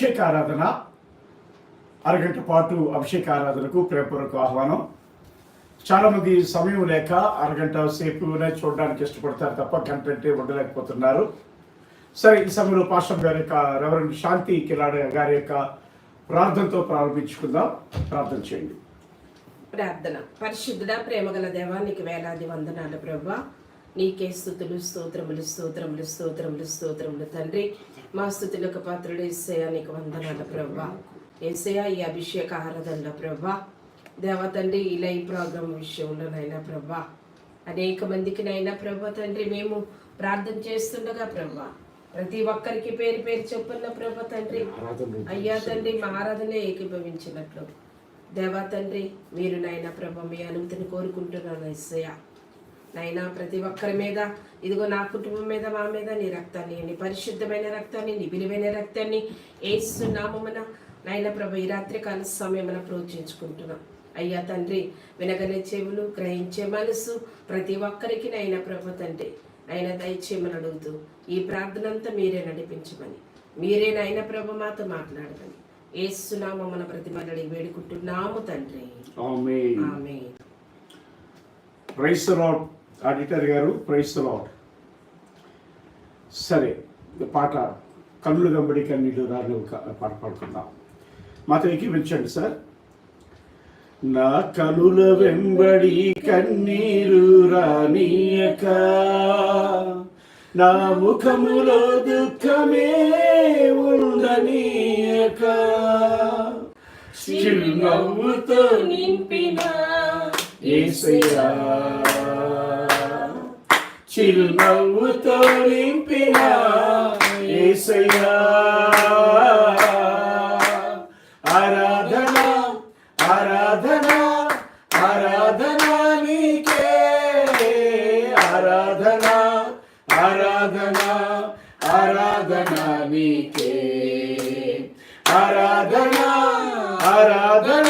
అభిషేక ఆరాధన అరగంట పాటు అభిషేక ఆరాధనకు ప్రేమపూర్వక ఆహ్వానం. చాలా మంది సమయం లేక అరగంట సేపునే చూడడానికి ఇష్టపడతారు తప్ప గంట ఉండలేకపోతున్నారు. సరే ఈ సమయంలో పాస్టర్ గారి యొక్క రెవరెంట్ శాంతి కిలాడ గారి యొక్క ప్రార్థనతో ప్రారంభించుకుందాం. ప్రార్థన చేయండి. ప్రార్థన. పరిశుద్ధుడ ప్రేమగల దేవా నీకు వేలాది వందనాలు ప్రభా. నీకే స్థుతులు స్తోత్రములు స్తోత్రములు స్తోత్రములు స్తోత్రములు. తండ్రి మా స్థుతులకు పాత్రుడు ఏసయ్య నీకు వందనాల ప్రభా. ఏసయ్య ఈ అభిషేక ఆరాధనల ప్రభా. దేవా తండ్రి ఈ లైవ్ ప్రోగ్రామ్ విషయంలోనైనా ప్రభా. అనేక మందికి నైనా ప్రభా తండ్రి మేము ప్రార్థన చేస్తుండగా ప్రభా. ప్రతి ఒక్కరికి పేరు పేరు చెప్పున్న ప్రభా తండ్రి. అయ్యా తండ్రి మా ఆరాధన ఏకీభవించినట్లు. దేవా తండ్రి మీరు నాయన ప్రభ మీ అనుమతిని కోరుకుంటున్నాను ఎస్సయ్య నాయనా ప్రతి ఒక్కరి మీద ఇదిగో నా కుటుంబం మీద మా మీద నీ రక్తాన్ని నీ పరిశుద్ధమైన రక్తాన్ని నీ విలువైన రక్తాన్ని ఏస్తున్నామన నాయన ప్రభ ఈ రాత్రి కాల సమయమున ప్రోత్సహించుకుంటున్నాం. అయ్యా తండ్రి వినగనే చెవులు గ్రహించే మనసు ప్రతి ఒక్కరికి నైనా ప్రభ తండ్రి. ఆయన దయచేయమని అడుగుతూ ఈ ప్రార్థన అంతా మీరే నడిపించమని మీరే నాయన ప్రభ మాతో మాట్లాడమని ఏస్తున్నాము మన ప్రతిమలని వేడుకుంటున్నాము తండ్రి. ఆమె ప్రైస్ ఆడిటర్ గారు ప్రైస్ సరే పాట కళ్ళు వెంబడి కన్నీళ్ళు రాని ఒక పాట పాడుకుందాం. మాతో ఎక్కిపించండి సార్. నా కనుల వెంబడి కన్నీరు రానియక నా ముఖములో దుఃఖమే ఉండనీయక చిరునవ్వుతో నింపిన ఏసయ్యా. చిరునవ్వుతో నింపిన ఏసయ్యా ఆరాధన ఆరాధన ఆరాధన నీకే ఆరాధన ఆరాధన ఆరాధన నీకే ఆరాధన ఆరాధన ఆరాధన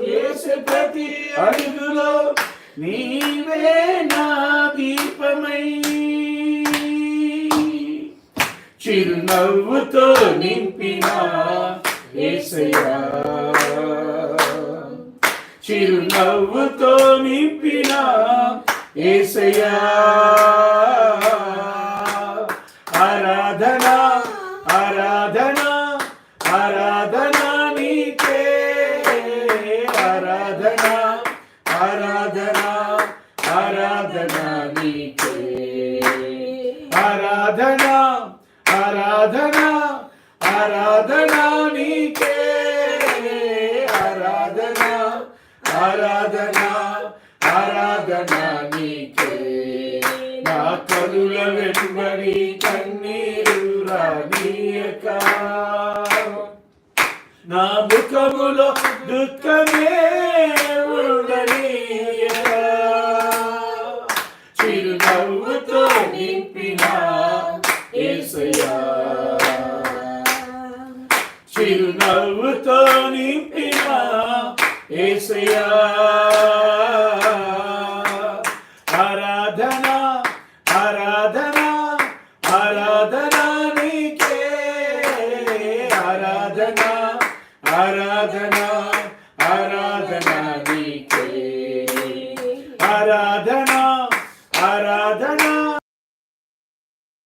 వేసే ప్రతి అడుగులో నీవే నా దీపమై. చిరునవ్వుతో నింపిన ఏసయ్యా. చిరునవ్వుతో నింపిన ఏసయ్యా ఆరాధన ఆరాధన ఆరాధన నీకే ఆరాధన ఆరాధన ఆరాధన నీకే. ఆరాధన ఆరాధన ఆరాధన నీకే. ఆరాధన ఆరాధన ఆరాధన నీకే. నా కనుల వెంబడి కన్నీరు రానీయక. నా ముఖములో దుఃఖమే ఉండనీయక చిరునవ్వుతో నింపిన ఏసయ్యా చిరునవ్వుతో నింపిన ఏసయ్యా ఆరాధన ఆరాధన ఆరాధన నీకే ఆరాధన ఆరాధన ఆరాధన